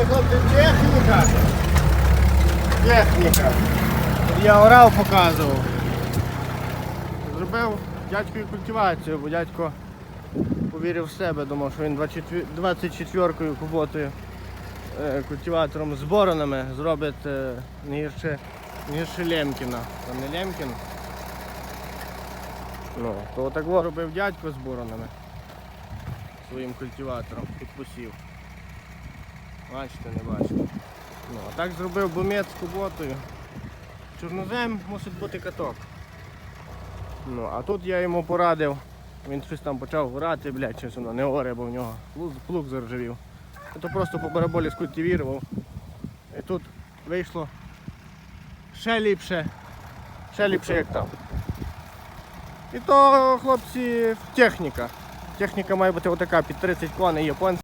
хлопці, техніка. Техніка. Я орав показував. Зробив дядькові культивацію, бо дядько повірив в себе, думав, що він 24-ю куботою е, культиватором з боронами зробить е, не гірше, не гірше Лемкіна. Там не Лемкін. Ну, то так во робив дядько з боронами своїм культиватором під посів. Бачите, не бачите. Ну, так зробив бумець з куботою. Чорнозем мусить бути каток. Ну, а тут я йому порадив. Він щось там почав грати, блядь, щось воно не оре, бо в нього плуг заржавів. То просто по бараболі скультивірував. І тут вийшло ще ліпше, ще ліпше як там. І то, хлопці, техніка. Техніка має бути отака під 30 коней японська.